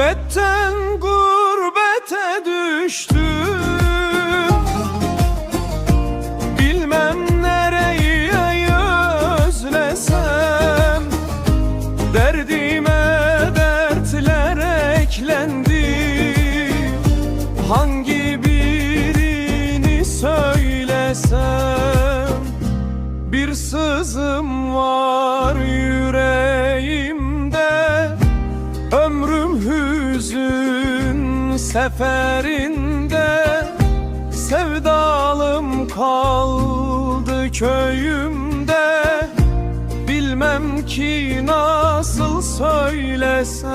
Gurbetten gurbete düştüm. Bilmem nereye özlesem. Derdime dertler eklendi. Hangi birini söylesem. Bir sızım var yüreğimde. Gündüzün seferinde Sevdalım kaldı köyümde. Bilmem ki nasıl söylesem